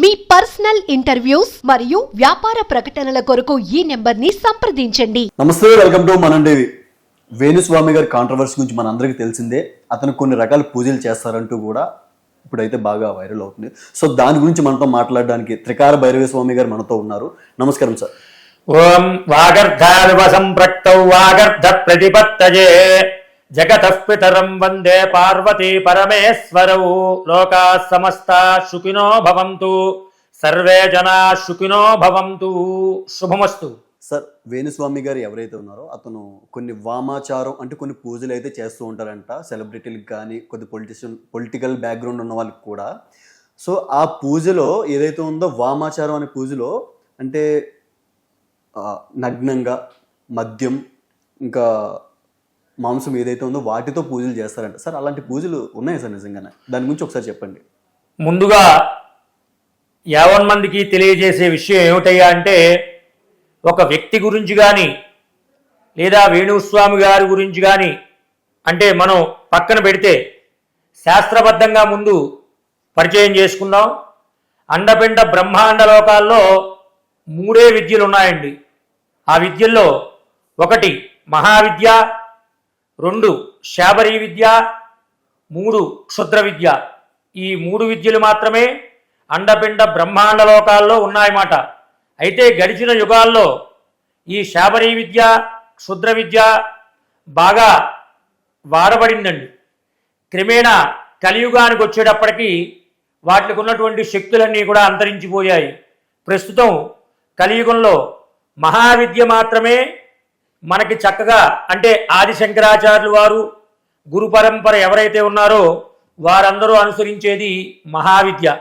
మీ personal interviews మరియు వ్యాపార ప్రకటనల కొరకు ఈ నెంబర్ని సంప్రదించండి. నమస్తే welcome to Manam TV. Venuswamy గారి కాంట్రవర్సీ గురించి మన అందరికీ తెలిసిందే. అతను కొన్ని రకాల పూజలు చేస్తారంటూ కూడా ఇప్పుడైతే బాగా వైరల్ అవుతుంది. సో దాని గురించి మనతో మాట్లాడడానికి త్రికార భైరవ స్వామి గారు మనతో ఉన్నారు. నమస్కారం సార్. ఓం వాగర్ధావివ సంప్రక్తౌ వాగర్ధ ప్రతిపత్తజే జగతః పితరం వందే పార్వతీ పరమేశ్వరౌ. లోకా సమస్త సుఖినో భవంతు. సర్వే జనా సుఖినో భవంతు. శుభమస్తు. సార్ వేణుస్వామి గారు ఎవరైతే ఉన్నారో అతను కొన్ని వామాచారం అంటే కొన్ని పూజలు అయితే చేస్తూ ఉంటారంట. సెలబ్రిటీలకు కానీ కొద్ది పొలిటిషియన్ పొలిటికల్ బ్యాక్గ్రౌండ్ ఉన్న వాళ్ళకి కూడా. సో ఆ పూజలో ఏదైతే ఉందో వామాచారం అనే పూజలో అంటే నగ్నంగా మద్యం ఇంకా మాంసం ఏదైతే ఉందో వాటితో పూజలు చేస్తారంట. సార్ అలాంటి పూజలు ఉన్నాయి సార్ నిజంగానే? దాని గురించి ఒకసారి చెప్పండి. ముందుగా యావన్ మందికి తెలియజేసే విషయం ఏమిటయ్యా అంటే ఒక వ్యక్తి గురించి కానీ లేదా వేణుస్వామి గారి గురించి కానీ అంటే మనం పక్కన పెడితే శాస్త్రబద్ధంగా ముందు పరిచయం చేసుకుందాం. అండపిండ బ్రహ్మాండ లోకాల్లో మూడే విద్యలు ఉన్నాయండి ఆ విద్యల్లో ఒకటి మహావిద్య రెండు శాబరీ విద్య మూడు క్షుద్ర విద్య. ఈ మూడు విద్యలు మాత్రమే అండపిండ బ్రహ్మాండ లోకాల్లో ఉన్నాయన్నమాట. అయితే గడిచిన యుగాల్లో ఈ శాబరీ విద్య క్షుద్ర విద్య బాగా వాడబడిందండి. క్రమేణా కలియుగానికి వచ్చేటప్పటికీ వాటికి ఉన్నటువంటి శక్తులన్నీ కూడా అంతరించిపోయాయి. ప్రస్తుతం కలియుగంలో మహావిద్య మాత్రమే మనకి చక్కగా అంటే ఆది శంకరాచార్యులు వారు గురు పరంపర ఎవరైతే ఉన్నారో వారందరూ అనుసరించేది మహావిద్య.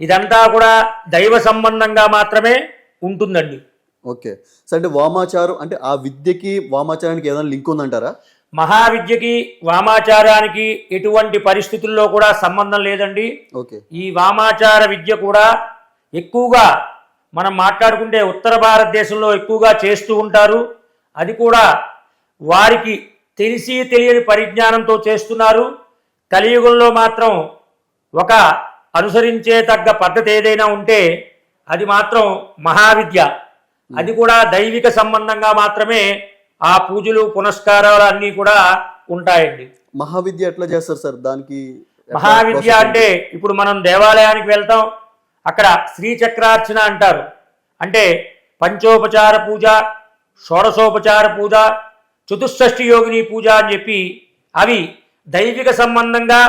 ఇదంతా కూడా దైవ సంబంధంగా మాత్రమే ఉంటుందండి. ఓకే. సార్ అంటే వామాచారం అంటే ఆ విద్యకి వామాచారానికి ఏదైనా లింక్ ఉందంటారా? మహావిద్యకి వామాచారానికి ఎటువంటి పరిస్థితుల్లో కూడా సంబంధం లేదండి. ఓకే. ఈ వామాచార విద్య కూడా ఎక్కువగా మనం మాట్లాడుకుంటే ఉత్తర భారతదేశంలో ఎక్కువగా చేస్తూ ఉంటారు. అది కూడా వారికి తెలిసి తెలియని పరిజ్ఞానంతో చేస్తున్నారు. కలియుగంలో మాత్రం ఒక అనుసరించే తగ్గ పద్ధతి ఏదైనా ఉంటే అది మాత్రం మహావిద్య. అది కూడా దైవిక సంబంధంగా మాత్రమే ఆ పూజలు పునస్కారాలు అన్నీ కూడా ఉంటాయండి. మహావిద్య ఎట్లా చేస్తారు సార్? దానికి మహావిద్య అంటే ఇప్పుడు మనం దేవాలయానికి వెళ్తాం అక్కడ శ్రీచక్రార్చన అంటారు. అంటే పంచోపచార పూజ షోడశోపచార పూజ చతుషష్ఠి యోగిని పూజ అని చెప్పి అవి దైవిక సంబంధంగా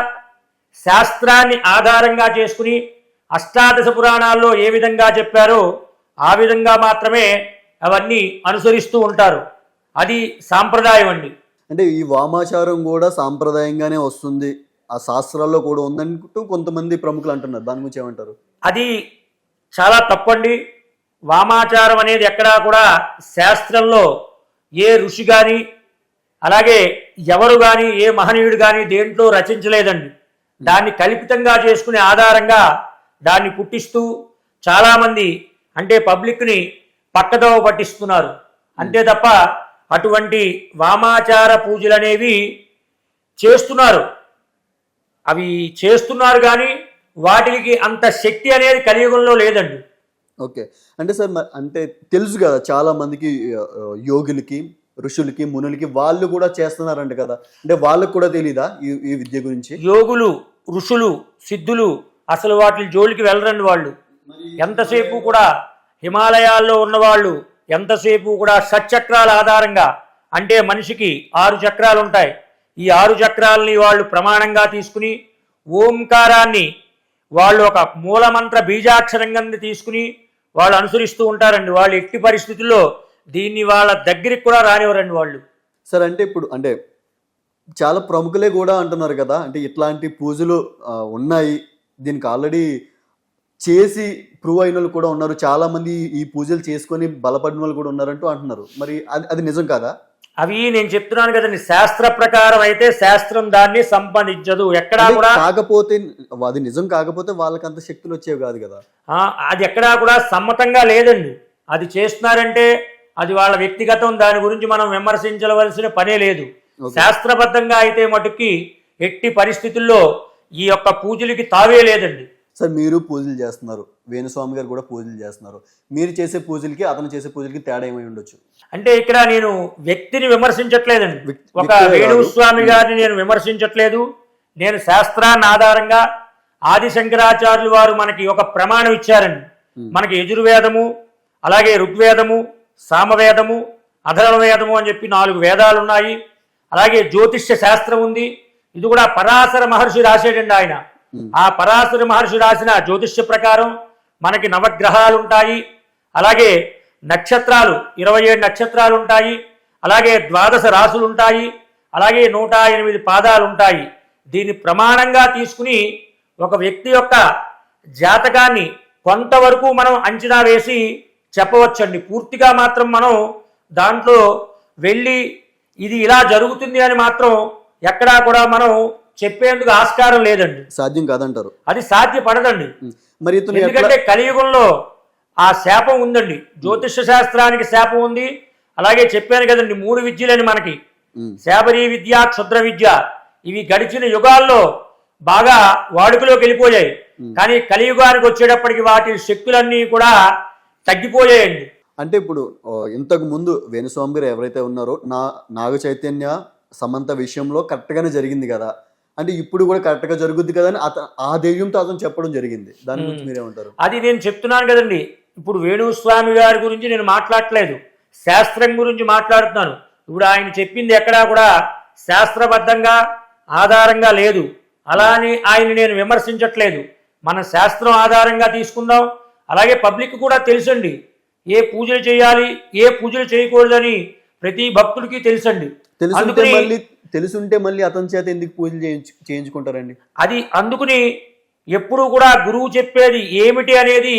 శాస్త్రాన్ని ఆధారంగా చేసుకుని అష్టాదశ పురాణాల్లో ఏ విధంగా చెప్పారో ఆ విధంగా మాత్రమే అవన్నీ అనుసరిస్తూ ఉంటారు. అది సాంప్రదాయం అండి. అంటే ఈ వామాచారం కూడా సాంప్రదాయంగానే వస్తుంది. ఆ శాస్త్రాల్లో కూడా ఉందంటూ కొంతమంది ప్రముఖులు అంటున్నారు. దాని గురించి ఏమంటారు? అది చాలా తప్పండి వామాచారం అనేది ఎక్కడా కూడా శాస్త్రంలో ఏ ఋషి కానీ అలాగే ఎవరు కానీ ఏ మహనీయుడు కానీ దేంట్లో రచించలేదండి. దాన్ని కల్పితంగా చేసుకునే ఆధారంగా దాన్ని పుట్టిస్తూ చాలామంది అంటే పబ్లిక్ని పక్కదోవ పట్టిస్తున్నారు. అంతే తప్ప అటువంటి వామాచార పూజలు అనేవి చేస్తున్నారు. అవి చేస్తున్నారు కానీ వాటికి అంత శక్తి అనేది కలియుగంలో లేదండి. ఓకే. అంటే సార్ అంటే తెలుసు కదా చాలా మందికి యోగులకి ఋషులకి మునులకి వాళ్ళు కూడా చేస్తున్నారంట కదా. అంటే వాళ్ళకు కూడా తెలీదా ఈ ఈ విద్య గురించి? యోగులు ఋషులు సిద్ధులు అసలు వాటి జోలికి వెళ్ళరండి వాళ్ళు. ఎంతసేపు కూడా హిమాలయాల్లో ఉన్నవాళ్ళు ఎంతసేపు కూడా షట్చక్రాల ఆధారంగా అంటే మనిషికి ఆరు చక్రాలు ఉంటాయి. ఈ ఆరు చక్రాలని వాళ్ళు ప్రమాణంగా తీసుకుని ఓంకారాన్ని వాళ్ళు ఒక మూలమంత్ర బీజాక్షరం కింద తీసుకుని వాళ్ళు అనుసరిస్తూ ఉంటారండి. వాళ్ళు ఎట్టి పరిస్థితుల్లో దీన్ని వాళ్ళ దగ్గరికి కూడా రానివ్వరండి వాళ్ళు. సార్ అంటే ఇప్పుడు అంటే చాలా ప్రముఖులే కూడా అంటున్నారు కదా అంటే ఇట్లాంటి పూజలు ఉన్నాయి. దీనికి ఆల్రెడీ చేసి ప్రూవ్ అయిన వాళ్ళు కూడా ఉన్నారు. చాలా మంది ఈ పూజలు చేసుకొని బలపడిన వాళ్ళు కూడా ఉన్నారంటూ అంటున్నారు. మరి అది అది నిజం కాదా? అవి నేను చెప్తున్నాను కదండి శాస్త్ర ప్రకారం అయితే శాస్త్రం దాన్ని సంపాదించదు. ఎక్కడా కూడా కాకపోతే అది నిజం కాకపోతే వాళ్ళకి అంత శక్తులు వచ్చేవి కాదు కదా. అది ఎక్కడా కూడా సమ్మతంగా లేదండి. అది చేస్తున్నారంటే అది వాళ్ళ వ్యక్తిగతం దాని గురించి మనం విమర్శించవలసిన పనే లేదు. శాస్త్రబద్ధంగా అయితే మటుకి ఎట్టి పరిస్థితుల్లో ఈ యొక్క పూజలకి తావే లేదండి. సార్ మీరు పూజలు చేస్తున్నారు. వేణుస్వామి గారు కూడా పూజలు చేస్తున్నారు. మీరు చేసే పూజలకి అతను చేసే పూజలకి తేడా ఏమై ఉండొచ్చు? అంటే ఇక్కడ నేను వ్యక్తిని విమర్శించట్లేదండి. ఒక వేణుస్వామి. గారిని నేను విమర్శించట్లేదు. నేను శాస్త్రాన్ని ఆధారంగా ఆది శంకరాచార్యులు వారు మనకి ఒక ప్రమాణం ఇచ్చారండి. మనకి యజుర్వేదము అలాగే ఋగ్వేదము సామవేదము అధర్వ వేదము అని చెప్పి నాలుగు వేదాలు ఉన్నాయి అలాగే జ్యోతిష్య శాస్త్రం ఉంది. ఇది కూడా పరాశర మహర్షి రాసేటండి ఆయన. ఆ పరాశర మహర్షి రాసిన జ్యోతిష్య ప్రకారం మనకి నవగ్రహాలు ఉంటాయి. అలాగే నక్షత్రాలు ఇరవై ఏడు నక్షత్రాలు ఉంటాయి. అలాగే ద్వాదశ రాసులు ఉంటాయి. అలాగే నూట ఎనిమిది పాదాలు ఉంటాయి. దీన్ని ప్రమాణంగా తీసుకుని ఒక వ్యక్తి యొక్క జాతకాన్ని కొంతవరకు మనం అంచనా వేసి చెప్పవచ్చండి. పూర్తిగా మాత్రం మనం దాంట్లో వెళ్ళి ఇది ఇలా జరుగుతుంది అని మాత్రం ఎక్కడా కూడా మనం చెప్పేందుకు ఆస్కారం లేదండి. సాధ్యం కాదంటారు. అది సాధ్యపడదండి. మరి ఇతను ఎందుకంటే కలియుగంలో ఆ శాపం ఉందండి. జ్యోతిష శాస్త్రానికి శాపం ఉంది. అలాగే చెప్పాను కదండి మూడు విద్యలని మనకి. శాబరీ విద్య క్షుద్ర విద్య. ఇవి గడిచిన యుగాల్లో బాగా వాడుకలోకి వెళ్ళిపోయాయి. కానీ కలియుగానికి వచ్చేటప్పటికి వాటి శక్తులన్నీ కూడా తగ్గిపోయాయండి. అంటే ఇప్పుడు ఇంతకు ముందు వేణుస్వామి గారు ఎవరైతే ఉన్నారో నా నాగ చైతన్య సమంత విషయంలో కరెక్ట్గానే జరిగింది కదా. అంటే ఇప్పుడు కూడా కరెక్ట్గా జరుగుద్ది కదా అని అత ఆ ధైర్యంతో అతను చెప్పడం జరిగింది. దాని గురించి మీరేమంటారు? అది నేను చెప్తున్నాను కదండి. ఇప్పుడు వేణుస్వామి గారి గురించి నేను మాట్లాడట్లేదు. శాస్త్రం గురించి మాట్లాడుతున్నాను. ఇప్పుడు ఆయన చెప్పింది ఎక్కడా కూడా శాస్త్రబద్ధంగా ఆధారంగా లేదు. అలా అని ఆయన నేను విమర్శించట్లేదు. మన శాస్త్రం ఆధారంగా తీసుకుందాం అలాగే పబ్లిక్ కూడా తెలుసండి. ఏ పూజలు చేయాలి ఏ పూజలు చేయకూడదని ప్రతి భక్తుడికి తెలుసండి. తెలుసుంటే మళ్ళీ తెలుసుంటే మళ్ళీ అతని చేత ఎందుకు పూజలు చేయించు చేయించుకుంటారండి? అది అందుకుని ఎప్పుడు కూడా గురువు చెప్పేది ఏమిటి అనేది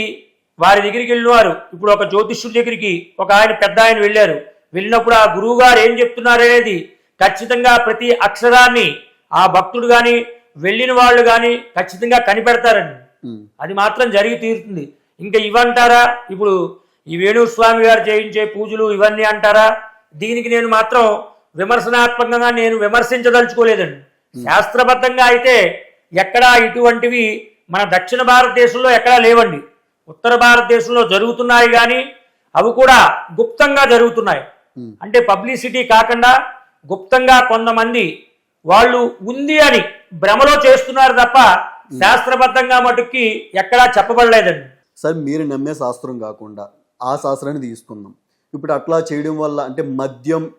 వారి దగ్గరికి వెళ్ళినారు ఇప్పుడు ఒక జ్యోతిష్యుడి దగ్గరికి ఒక ఆయన పెద్ద ఆయన వెళ్ళారు. వెళ్ళినప్పుడు ఆ గురువు గారు ఏం చెప్తున్నారు అనేది ఖచ్చితంగా ప్రతి అక్షరాన్ని ఆ భక్తుడు కానీ వెళ్ళిన వాళ్ళు కానీ ఖచ్చితంగా కనిపెడతారండి. అది మాత్రం జరిగి తీరుతుంది. ఇంకా ఇవంటారా? ఇప్పుడు ఈ వేణుస్వామి గారు చేయించే పూజలు ఇవన్నీ అంటారా? దీనికి నేను మాత్రం విమర్శనాత్మకంగా నేను విమర్శించదలుచుకోలేదండి. శాస్త్రబద్ధంగా అయితే ఎక్కడా ఇటువంటివి మన దక్షిణ భారతదేశంలో ఎక్కడా లేవండి. ఉత్తర భారతదేశంలో జరుగుతున్నాయి కానీ అవి కూడా గుప్తంగా జరుగుతున్నాయి. అంటే పబ్లిసిటీ కాకుండా గుప్తంగా కొంతమంది వాళ్ళు ఉంది అని భ్రమలో చేస్తున్నారు తప్ప శాస్త్రబద్ధంగా మటుకి ఎక్కడా చెప్పబడలేదండి. సార్ మీరు నమ్మే శాస్త్రం కాకుండా ఆ శాస్త్రాన్ని తీసుకుందాం. ఇప్పుడు అట్లా చేయడం వల్ల అంటే మద్యం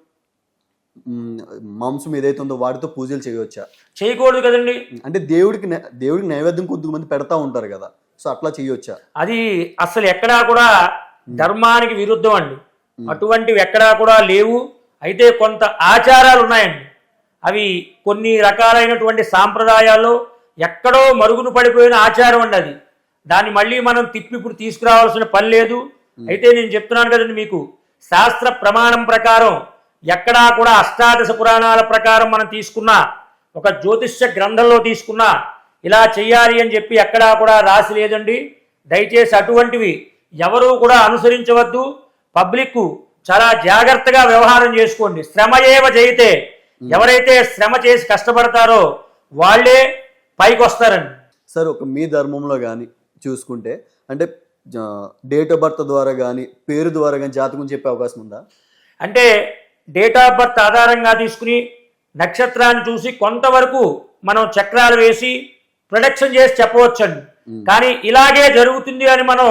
మాంసం ఏదైతే ఉందో వాటితో పూజలు చేయవచ్చా? చేయకూడదు కదండి. అంటే దేవుడికి దేవుడికి నైవేద్యం కొంతమంది పెడతా ఉంటారు కదా. సో అట్లా చేయొచ్చా అది అసలు ఎక్కడా కూడా ధర్మానికి విరుద్ధం అండి. అటువంటివి ఎక్కడా కూడా లేవు. అయితే కొంత ఆచారాలు ఉన్నాయండి. అవి కొన్ని రకాలైనటువంటి సాంప్రదాయాల్లో ఎక్కడో మరుగున పడిపోయిన ఆచారం అండి అది. దాన్ని మళ్ళీ మనం తిప్పి ఇప్పుడు తీసుకురావాల్సిన పని లేదు. అయితే నేను చెప్తున్నాను కదండి మీకు. శాస్త్ర ప్రమాణం ప్రకారం ఎక్కడా కూడా అష్టాదశ పురాణాల ప్రకారం మనం తీసుకున్నా ఒక జ్యోతిష్య గ్రంథంలో తీసుకున్నా ఇలా చెయ్యాలి అని చెప్పి ఎక్కడా కూడా రాసి లేదండి. దయచేసి అటువంటివి ఎవరూ కూడా అనుసరించవద్దు. పబ్లిక్ చాలా జాగ్రత్తగా వ్యవహారం చేసుకోండి. శ్రమ ఏవ జయితే ఎవరైతే శ్రమ చేసి కష్టపడతారో వాళ్ళే పైకి వస్తారండి సార్ ఒక మీ ధర్మంలో కానీ చూసుకుంటే అంటే డేట్ ఆఫ్ బర్త్ ద్వారా కానీ పేరు ద్వారా కానీ జాతకం చెప్పే అవకాశం ఉందా? అంటే డేట్ ఆఫ్ బర్త్ ఆధారంగా తీసుకుని నక్షత్రాన్ని చూసి కొంతవరకు మనం చక్రాలు వేసి ప్రొడక్షన్ చేసి చెప్పవచ్చండి. కానీ ఇలాగే జరుగుతుంది అని మనం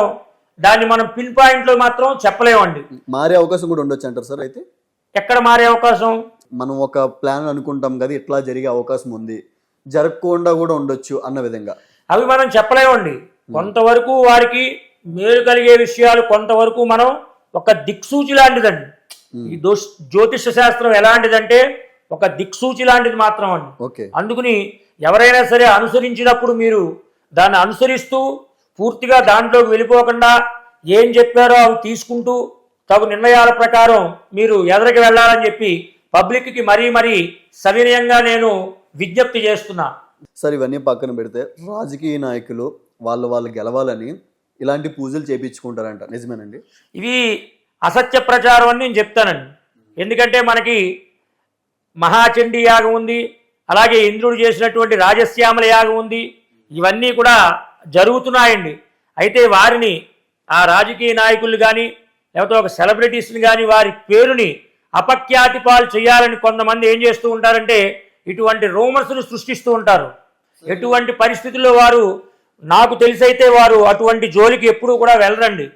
దాన్ని మనం పిన్ పాయింట్లో మాత్రం చెప్పలేమండి. మారే అవకాశం కూడా ఉండొచ్చు అంటారు సార్ అయితే? ఎక్కడ మారే అవకాశం? మనం ఒక ప్లాన్ అనుకుంటాం కదా ఇట్లా జరిగే అవకాశం ఉంది. జరగకుండా కూడా ఉండొచ్చు అన్న విధంగా. అవి మనం చెప్పలేమండి. కొంతవరకు వారికి మేలు కలిగే విషయాలు కొంతవరకు మనం ఒక దిక్సూచి లాంటిదండి. ఈ జ్యోతిష శాస్త్రం ఎలాంటిదంటే ఒక దిక్సూచి లాంటిది మాత్రం అండి ఓకే. అందుకుని ఎవరైనా సరే అనుసరించినప్పుడు మీరు దాన్ని అనుసరిస్తూ పూర్తిగా దాంట్లోకి వెళ్ళిపోకుండా ఏం చెప్పారో అవి తీసుకుంటూ తగు నిర్ణయాల ప్రకారం మీరు ఎదరికి వెళ్ళాలని చెప్పి పబ్లిక్కి మరీ మరీ సవినయంగా నేను విజ్ఞప్తి చేస్తున్నా. సార్ ఇవన్నీ పక్కన పెడితే రాజకీయ నాయకులు వాళ్ళు వాళ్ళు గెలవాలని ఇలాంటి పూజలు చేపించుకుంటారంట. నిజమేనండి? ఇవి అసత్య ప్రచారం అని నేను చెప్తానండి. ఎందుకంటే మనకి మహాచండీ యాగం ఉంది అలాగే ఇంద్రుడు చేసినటువంటి రాజశ్యామల యాగం ఉంది ఇవన్నీ కూడా జరుగుతున్నాయండి. అయితే వారిని ఆ రాజకీయ నాయకులు కానీ లేకపోతే ఒక సెలబ్రిటీస్ని కానీ వారి పేరుని అపఖ్యాతి పాలు చేయాలని కొంతమంది ఏం చేస్తూ ఉంటారంటే ఇటువంటి రూమర్స్ను సృష్టిస్తూ ఉంటారు. ఎటువంటి పరిస్థితుల్లో వారు నాకు తెలిసైతే వారు అటువంటి జోలికి ఎప్పుడూ కూడా వెళ్ళరండి.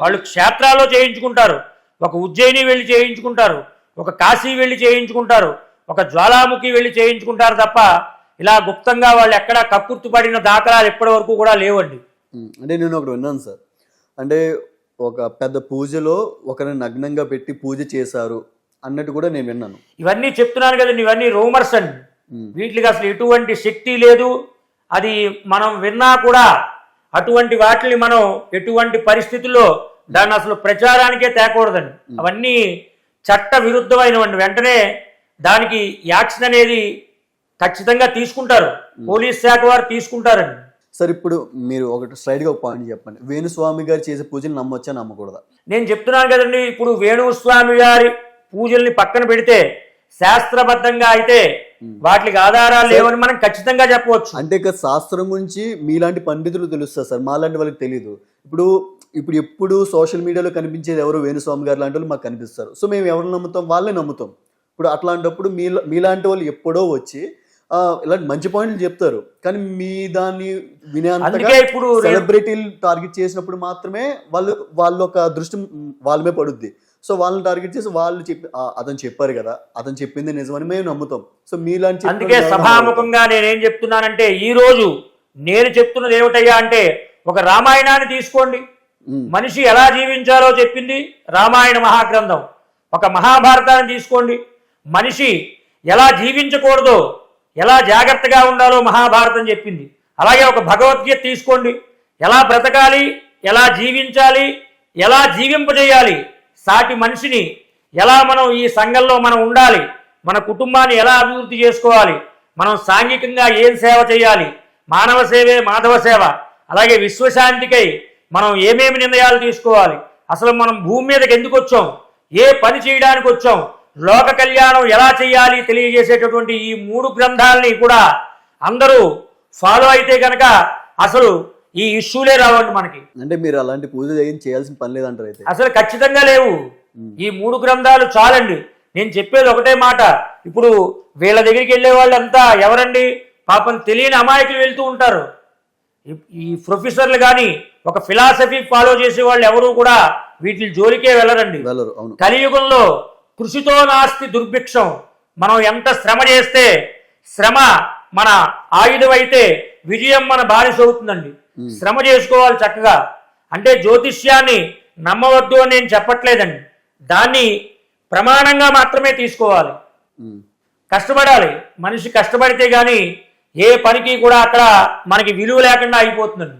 వాళ్ళు క్షేత్రాల్లో చేయించుకుంటారు. ఒక ఉజ్జయిని వెళ్ళి చేయించుకుంటారు. ఒక కాశీ వెళ్ళి చేయించుకుంటారు. ఒక జ్వాలాముఖి వెళ్ళి చేయించుకుంటారు తప్ప ఇలా గుప్తంగా వాళ్ళు ఎక్కడా కక్కుర్తిపడిన దాఖలాలు ఇప్పటి వరకు కూడా లేవండి. అంటే నేను ఒకటి విన్నాను సార్. అంటే ఒక పెద్ద పూజలో ఒకరిని నగ్నంగా పెట్టి పూజ చేశారు అన్నట్టు కూడా నేను విన్నాను. ఇవన్నీ చెప్తున్నాను కదండి ఇవన్నీ రూమర్స్ అండి. వీటికి అసలు ఎటువంటి శక్తి లేదు. అది మనం విన్నా కూడా అటువంటి వాటిని మనం ఎటువంటి పరిస్థితుల్లో దాన్ని అసలు ప్రచారానికే తేకూడదండి. అవన్నీ చట్ట విరుద్ధమైనవండి. వెంటనే దానికి యాక్షన్ అనేది ఖచ్చితంగా తీసుకుంటారు. పోలీస్ శాఖ వారు తీసుకుంటారండి. సార్ ఇప్పుడు మీరు ఒకటి స్ట్రైట్గా ఒక పాయింట్ చెప్పండి. వేణుస్వామి గారు చేసే పూజలు నమ్మొచ్చా నమ్మకూడదా? నేను చెప్తున్నాను కదండి ఇప్పుడు వేణుస్వామి గారి పూజల్ని పక్కన పెడితే శాస్త్రబద్ధంగా అయితే వాటికి ఆధారాలు లేవని మనం ఖచ్చితంగా చెప్పవచ్చు. అంటే ఇక శాస్త్రం గురించి మీలాంటి పండితులు తెలుస్తారు సార్. మాలాంటి వాళ్ళకి తెలియదు ఇప్పుడు ఇప్పుడు ఎప్పుడు సోషల్ మీడియాలో కనిపించేది ఎవరు? వేణుస్వామి గారు లాంటి వాళ్ళు మాకు కనిపిస్తారు. సో మేము ఎవరు నమ్ముతాం? వాళ్ళే నమ్ముతాం. ఇప్పుడు అట్లాంటప్పుడు మీ మీలాంటి వాళ్ళు ఎప్పుడో వచ్చి ఇలాంటి మంచి పాయింట్లు చెప్తారు. కానీ మీ దాన్ని వినేంతగా అందుకే ఇప్పుడు సెలబ్రిటీలు టార్గెట్ చేసినప్పుడు మాత్రమే వాళ్ళు వాళ్ళ ఒక దృష్టి వాళ్ళ మీద పడుద్ది. సో వాళ్ళని టార్గెట్ చేసి వాళ్ళు చెప్పి అతను చెప్పారు కదా అతను చెప్పింది నిజమని మేము నమ్ముతాం. సో మీలాంటి అందుకే సభాముఖంగా నేనేం చెప్తున్నానంటే ఈ రోజు నేను చెప్తున్నది ఏమిటయ్యా అంటే ఒక రామాయణాన్ని తీసుకోండి. మనిషి ఎలా జీవించాలో చెప్పింది రామాయణ మహాగ్రంథం. ఒక మహాభారతాన్ని తీసుకోండి. మనిషి ఎలా జీవించకూడదో ఎలా జాగ్రత్తగా ఉండాలో మహాభారతం చెప్పింది. అలాగే ఒక భగవద్గీత తీసుకోండి. ఎలా బ్రతకాలి ఎలా జీవించాలి ఎలా జీవింపజేయాలి సాటి మనిషిని ఎలా మనం ఈ సంఘంలో మనం ఉండాలి? మన కుటుంబాన్ని ఎలా అభివృద్ధి చేసుకోవాలి? మనం సాంఘికంగా ఏం సేవ చేయాలి? మానవ సేవే మాధవ సేవ. అలాగే విశ్వశాంతికై మనం ఏమేమి నిర్ణయాలు తీసుకోవాలి? అసలు మనం భూమి మీదకి ఎందుకు వచ్చాం? ఏ పని చేయడానికి వచ్చాం? లోక కళ్యాణం ఎలా చేయాలి తెలియజేసేటటువంటి ఈ మూడు గ్రంథాలని కూడా అందరూ ఫాలో అయితే కనుక అసలు ఈ ఇష్యూలే రావండి మనకి. అంటే మీరు అలాంటి పూజ చేయాల్సిన పని లేదంటారు అయితే. అసలు ఖచ్చితంగా లేవు. ఈ మూడు గ్రంథాలు చాలండి. నేను చెప్పేది ఒకటే మాట. ఇప్పుడు వీళ్ళ దగ్గరికి వెళ్ళే వాళ్ళంతా ఎవరండి? పాపం తెలియని అమాయకులు వెళ్తూ ఉంటారు. ఈ- ఈ ప్రొఫెసర్లు కానీ ఒక ఫిలాసఫీ ఫాలో చేసే వాళ్ళు ఎవరు కూడా వీటి జోలికే వెళ్ళరండి. వెళ్ళరు అవును. కలియుగంలో కృషితో నాస్తి దుర్భిక్షం. మనం ఎంత శ్రమ చేస్తే శ్రమ మన ఆయుధం అయితే విజయం మన బానిస అవుతుందండి. శ్రమ చేసుకోవాలి చక్కగా. అంటే జ్యోతిష్యాన్ని నమ్మవద్దు అని నేను చెప్పట్లేదండి. దాన్ని ప్రమాణంగా మాత్రమే తీసుకోవాలి. కష్టపడాలి. మనిషి కష్టపడితే గాని ఏ పనికి కూడా అక్కడ మనకి విలువ లేకుండా అయిపోతుందండి.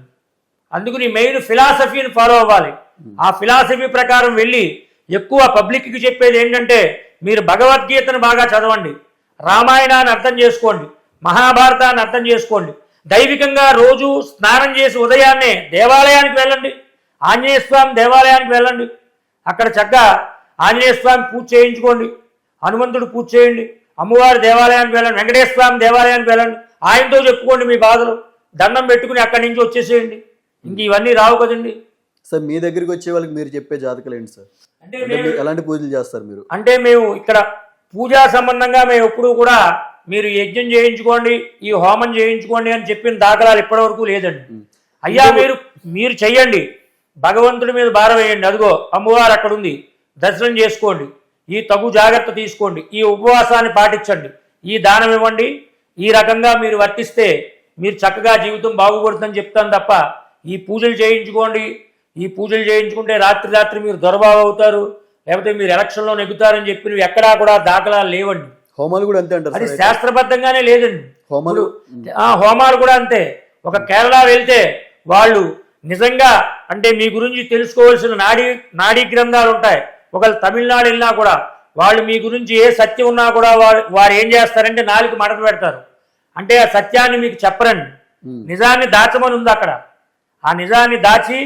అందుకని మెయిన్ ఫిలాసఫీని ఫాలో అవ్వాలి. ఆ ఫిలాసఫీ ప్రకారం వెళ్ళి ఎక్కువ పబ్లిక్కి చెప్పేది ఏంటంటే మీరు భగవద్గీతను బాగా చదవండి. రామాయణాన్ని అర్థం చేసుకోండి. మహాభారతాన్ని అర్థం చేసుకోండి. దైవికంగా రోజు స్నానం చేసి ఉదయాన్నే దేవాలయానికి వెళ్ళండి. ఆంజనేయ స్వామి దేవాలయానికి వెళ్ళండి. అక్కడ చక్కగా ఆంజనేయ స్వామి పూజ చేయించుకోండి. హనుమంతుడు పూజ చేయండి. అమ్మవారి దేవాలయానికి వెళ్ళండి. వెంకటేశ్వర స్వామి దేవాలయానికి వెళ్ళండి. ఆయనతో చెప్పుకోండి మీ బాధలు. దండం పెట్టుకుని అక్కడి నుంచి వచ్చేసేయండి. ఇంక ఇవన్నీ రావు కదండి. సార్ మీ దగ్గరికి వచ్చే వాళ్ళకి మీరు చెప్పే జాతకాలు ఏంటి సార్? అంటే ఎలాంటి పూజలు చేస్తారు మీరు? అంటే మేము ఇక్కడ పూజా సంబంధంగా మేము ఎప్పుడూ కూడా మీరు యజ్ఞం చేయించుకోండి ఈ హోమం చేయించుకోండి అని చెప్పిన దాఖలాలు ఇప్పటివరకు లేదండి. అయ్యా మీరు మీరు చెయ్యండి. భగవంతుడి మీద భారం వేయండి. అదిగో అమ్మవారు అక్కడ ఉంది దర్శనం చేసుకోండి. ఈ తగు జాగ్రత్త తీసుకోండి. ఈ ఉపవాసాన్ని పాటించండి. ఈ దానం ఇవ్వండి. ఈ రకంగా మీరు వర్తిస్తే మీరు చక్కగా జీవితం బాగుపడుతుందని చెప్తాను తప్ప ఈ పూజలు చేయించుకోండి. ఈ పూజలు చేయించుకుంటే రాత్రి రాత్రి మీరు దొరబాబు అవుతారు. లేకపోతే మీరు ఎలక్షన్లో నెగ్గుతారని చెప్పి ఎక్కడా కూడా దాఖలాలు లేవండి. హోమాలు కూడా అంతే అంటారు అది? శాస్త్రబద్ధంగానే లేదండి. హోమాలు ఆ హోమాలు కూడా అంతే. ఒక కేరళ వెళ్తే వాళ్ళు నిజంగా అంటే మీ గురించి తెలుసుకోవాల్సిన నాడీ నాడీ గ్రంథాలు ఉంటాయి. ఒకవేళ తమిళనాడు వెళ్ళినా కూడా వాళ్ళు మీ గురించి ఏ సత్యం ఉన్నా కూడా వారు వారు ఏం చేస్తారంటే నాలుగు మడత పెడతారు. అంటే ఆ సత్యాన్ని మీకు చెప్పరండి. నిజాన్ని దాచమని ఉంది అక్కడ. ఆ నిజాన్ని దాచి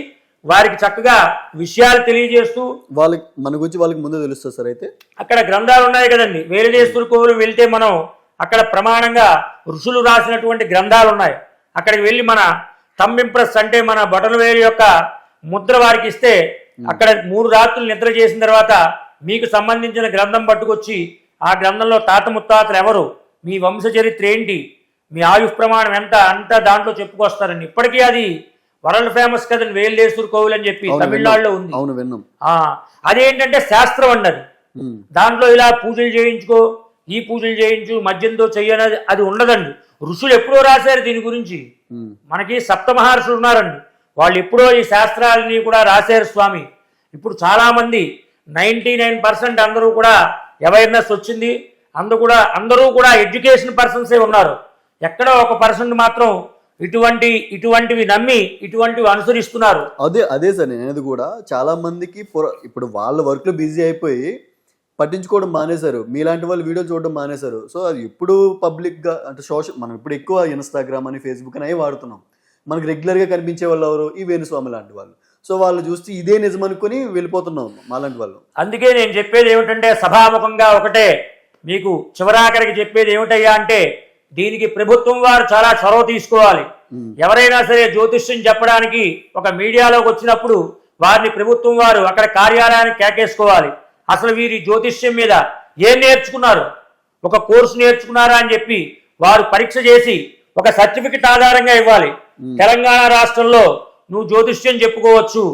వారికి చక్కగా విషయాలు తెలియజేస్తూ వాళ్ళకి మన గురించి వాళ్ళకి ముందే తెలుస్తుంది సార్ అయితే. అక్కడ గ్రంథాలు ఉన్నాయి కదండి. వేలుదేశ్వర కోవిలు వెళ్తే మనం అక్కడ ప్రమాణంగా ఋషులు రాసినటువంటి గ్రంథాలు ఉన్నాయి. అక్కడికి వెళ్ళి మన థంబ్ ఇంప్రెస్ అంటే మన బొటనవేలు యొక్క ముద్ర వారికి ఇస్తే అక్కడ మూడు రాత్రులు నిద్ర చేసిన తర్వాత మీకు సంబంధించిన గ్రంథం పట్టుకొచ్చి ఆ గ్రంథంలో తాత ముత్తాతలు ఎవరు? మీ వంశ చరిత్ర ఏంటి? మీ ఆయుష్ ప్రమాణం ఎంత? అంతా దాంట్లో చెప్పుకొస్తారండి. ఇప్పటికీ అది వరల్డ్ ఫేమస్ కదండి వేల్లేశ్వర కోవిల్ అని చెప్పి తమిళనాడులో. ఉంది. అవును విన్నాం. అదేంటంటే శాస్త్రం అన్నది. దాంట్లో ఇలా పూజలు చేయించుకో ఈ పూజలు చేయించు మద్యంతో చెయ్యనది అది ఉండదండి. ఋషులు ఎప్పుడో రాశారు దీని గురించి. మనకి సప్త మహర్షులు ఉన్నారండి. వాళ్ళు ఎప్పుడో ఈ శాస్త్రాలని కూడా రాశారు స్వామి. ఇప్పుడు చాలామంది నైంటీ నైన్ పర్సెంట్ అందరూ కూడా అవేర్నెస్ వచ్చింది. అందరూ కూడా అందరూ కూడా ఎడ్యుకేషన్ పర్సన్సే ఉన్నారు. ఎక్కడో ఒక పర్సెంట్ మాత్రం ఇటువంటి ఇటువంటివి నమ్మి ఇటువంటివి అనుసరిస్తున్నారు. అదే అదే సార్ నేను కూడా. చాలా మందికి ఇప్పుడు వాళ్ళ వర్క్లో బిజీ అయిపోయి పట్టించుకోవడం మానేశారు. మీలాంటి వాళ్ళు వీడియోలు చూడడం మానేశారు. సో అది ఎప్పుడు పబ్లిక్గా అంటే సోషల్ మనం ఇప్పుడు ఎక్కువ ఇన్స్టాగ్రామ్ అని ఫేస్బుక్ అని అవి వాడుతున్నాం. మనకి రెగ్యులర్గా కనిపించే వాళ్ళు ఎవరు? ఈ వేణుస్వామి లాంటి వాళ్ళు. సో వాళ్ళు చూస్తే ఇదే నిజం అనుకుని వెళ్ళిపోతున్నాం మాలాంటి వాళ్ళు. అందుకే నేను చెప్పేది ఏమిటంటే సభాముఖంగా ఒకటే. మీకు చివరాఖరికి చెప్పేది ఏమిటయ్యా అంటే దీనికి ప్రభుత్వం వారు చాలా చొరవ తీసుకోవాలి. ఎవరైనా సరే జ్యోతిష్యం చెప్పడానికి ఒక మీడియాలోకి వచ్చినప్పుడు వారిని ప్రభుత్వం వారు అక్కడ కార్యాలయానికి కేకేసుకోవాలి. అసలు వీరి జ్యోతిష్యం మీద ఏం నేర్చుకున్నారు? ఒక కోర్సు నేర్చుకున్నారా అని చెప్పి వారు పరీక్ష చేసి ఒక సర్టిఫికెట్ ఆధారంగా ఇవ్వాలి. తెలంగాణ రాష్ట్రంలో నువ్వు జ్యోతిష్యం చెప్పుకోవచ్చు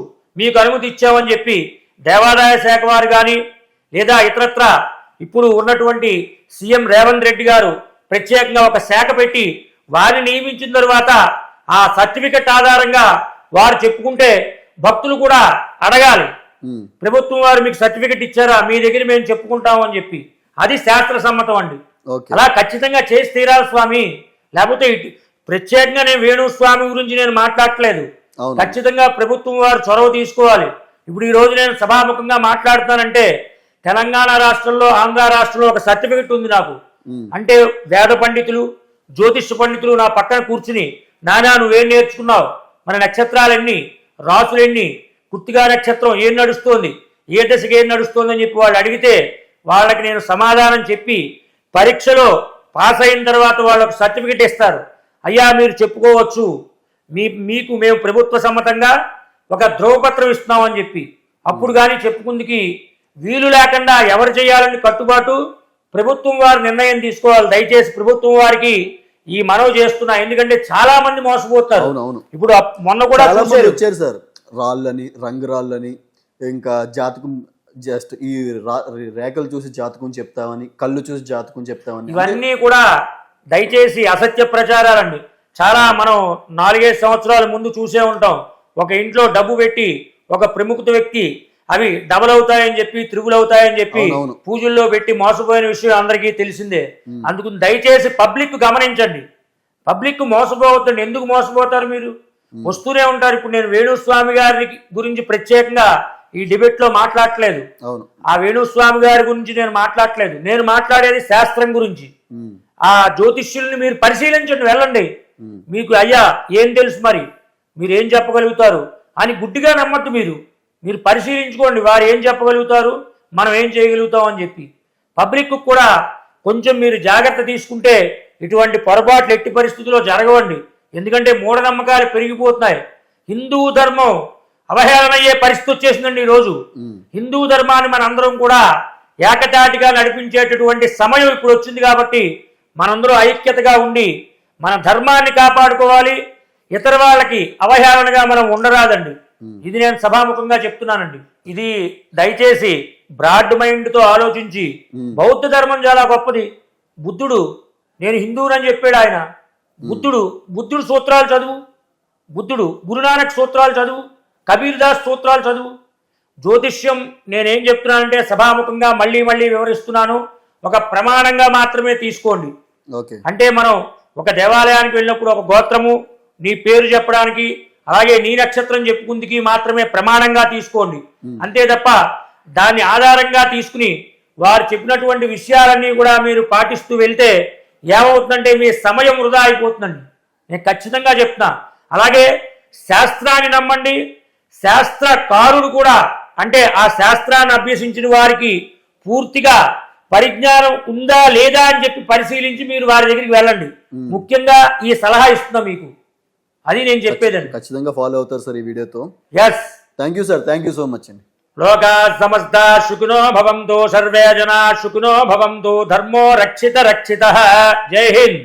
మీకు అనుమతి ఇచ్చావని చెప్పి దేవాదాయ శాఖ వారు కానీ లేదా ఇతరత్ర ఇప్పుడు ఉన్నటువంటి సీఎం రేవంత్ రెడ్డి గారు ప్రత్యేకంగా ఒక శాఖ పెట్టి వారిని నియమించిన తరువాత ఆ సర్టిఫికెట్ ఆధారంగా వారు చెప్పుకుంటే భక్తులు కూడా అడగాలి. ప్రభుత్వం వారు మీకు సర్టిఫికెట్ ఇచ్చారా? మీ దగ్గర మేము చెప్పుకుంటాం అని చెప్పి. అది శాస్త్ర సమ్మతం అండి. అలా ఖచ్చితంగా చేసి తీరాలి స్వామి. లేకపోతే ప్రత్యేకంగా నేను వేణుస్వామి గురించి నేను మాట్లాడట్లేదు. ఖచ్చితంగా ప్రభుత్వం వారు చొరవ తీసుకోవాలి. ఇప్పుడు ఈ రోజు నేను సభాముఖంగా మాట్లాడుతానంటే తెలంగాణ రాష్ట్రంలో ఆంధ్ర రాష్ట్రంలో ఒక సర్టిఫికెట్ ఉంది నాకు. అంటే వేద పండితులు జ్యోతిష పండితులు నా పక్కన కూర్చుని నానా నువ్వేం నేర్చుకున్నావు? మన నక్షత్రాలెన్ని? రాసులెన్ని? కుర్తిగా నక్షత్రం ఏం నడుస్తోంది? ఏ దశకి ఏం నడుస్తోంది? అని చెప్పి వాళ్ళు అడిగితే వాళ్ళకి నేను సమాధానం చెప్పి పరీక్షలో పాస్ అయిన తర్వాత వాళ్ళకు సర్టిఫికెట్ ఇస్తారు. అయ్యా మీరు చెప్పుకోవచ్చు. మీ మీకు మేము ప్రభుత్వ సమ్మతంగా ఒక ధ్రువపత్రం ఇస్తున్నామని చెప్పి. అప్పుడు కానీ చెప్పుకుందికి వీలు లేకుండా ఎవరు చేయాలని కట్టుబాటు ప్రభుత్వం వారు నిర్ణయం తీసుకోవాలి. దయచేసి ప్రభుత్వం వారికి ఈ మనవి చేస్తున్నా. ఎందుకంటే చాలా మంది మోసపోతారు. అవును అవును. ఇప్పుడు మొన్న కూడా వచ్చారు సార్. రాళ్ళని రంగు రాళ్ళని ఇంకా జాతకం జస్ట్ ఈ రేఖలు చూసి జాతకం చెప్తామని కళ్ళు చూసి జాతకం చెప్తామని. ఇవన్నీ కూడా దయచేసి అసత్య ప్రచారాలండి. చాలా మనం నాలుగైదు సంవత్సరాల ముందు చూసే ఉంటాం. ఒక ఇంట్లో డబ్బు పెట్టి ఒక ప్రముఖ వ్యక్తి అవి డబల్ అవుతాయని చెప్పి త్రిబుల్ అవుతాయని చెప్పి. పూజల్లో పెట్టి మోసపోయిన విషయం అందరికీ తెలిసిందే. అందుకు దయచేసి పబ్లిక్ గమనించండి. పబ్లిక్ మోసపోవద్దండి. ఎందుకు మోసపోతారు మీరు? వస్తూనే ఉంటారు. ఇప్పుడు నేను వేణుస్వామి గారి గురించి ప్రత్యేకంగా ఈ డిబేట్లో మాట్లాడట్లేదు ఆ వేణుస్వామి గారి గురించి నేను మాట్లాడట్లేదు. నేను మాట్లాడేది శాస్త్రం గురించి. ఆ జ్యోతిష్యుల్ని మీరు పరిశీలించండి వెళ్ళండి. మీకు అయ్యా ఏం తెలుసు మరి? మీరు ఏం చెప్పగలుగుతారు? అని గుడ్డిగా నమ్మద్దు మీరు. మీరు పరిశీలించుకోండి వారు ఏం చెప్పగలుగుతారు మనం ఏం చేయగలుగుతాం అని చెప్పి. పబ్లిక్ కూడా కొంచెం మీరు జాగ్రత్త తీసుకుంటే ఇటువంటి పొరపాట్లు ఎట్టి పరిస్థితుల్లో జరగవండి. ఎందుకంటే మూఢనమ్మకాలు పెరిగిపోతున్నాయి. హిందూ ధర్మం అవహేళన అయ్యే పరిస్థితి వచ్చేసిందండి ఈరోజు. హిందూ ధర్మాన్ని మనందరం కూడా ఏకతాటిగా నడిపించేటటువంటి సమయం ఇప్పుడు వచ్చింది కాబట్టి మనందరూ ఐక్యతగా ఉండి మన ధర్మాన్ని కాపాడుకోవాలి. ఇతర వాళ్ళకి అవహేళనగా మనం ఉండరాదండి. ఇది నేను సభాముఖంగా చెప్తున్నానండి. ఇది దయచేసి బ్రాడ్ మైండ్తో ఆలోచించి ఉమ్, బౌద్ధ ధర్మం చాలా గొప్పది. బుద్ధుడు నేను హిందువునని చెప్పాడు ఆయన. బుద్ధుడు బుద్ధుడు సూత్రాలు చదువు. బుద్ధుడు గురునానక్ సూత్రాలు చదువు. కబీర్ దాస్ సూత్రాలు చదువు. జ్యోతిష్యం నేనేం చెప్తున్నానంటే సభాముఖంగా మళ్ళీ మళ్ళీ వివరిస్తున్నాను. ఒక ప్రమాణంగా మాత్రమే తీసుకోండి. అంటే మనం ఒక దేవాలయానికి వెళ్ళినప్పుడు ఒక గోత్రము నీ పేరు చెప్పడానికి అలాగే నీ నక్షత్రం చెప్పుకుందికి మాత్రమే ప్రమాణంగా తీసుకోండి. అంతే తప్ప దాన్ని ఆధారంగా తీసుకుని వారు చెప్పినటువంటి విషయాలన్నీ కూడా మీరు పాటిస్తూ వెళ్తే ఏమవుతుందంటే మీ సమయం వృధా అయిపోతుందండి. నేను ఖచ్చితంగా చెప్తున్నా. అలాగే శాస్త్రాన్ని నమ్మండి. శాస్త్రకారుడు కూడా అంటే ఆ శాస్త్రాన్ని అభ్యసించిన వారికి పూర్తిగా పరిజ్ఞానం ఉందా లేదా అని చెప్పి పరిశీలించి మీరు వారి దగ్గరికి వెళ్ళండి. ముఖ్యంగా ఈ సలహా ఇస్తున్నా మీకు. అది నేను చెప్పేదండి ఖచ్చితంగా ఫాలో అవుతారు సార్ ఈ వీడియోతో. Yes thank you sir thank you so much అండి. లోకా సమస్త సుఖినో భవంతు సర్వే జనా సుఖినో భవంతు ధర్మో రక్షిత రక్షిత. జై హింద్.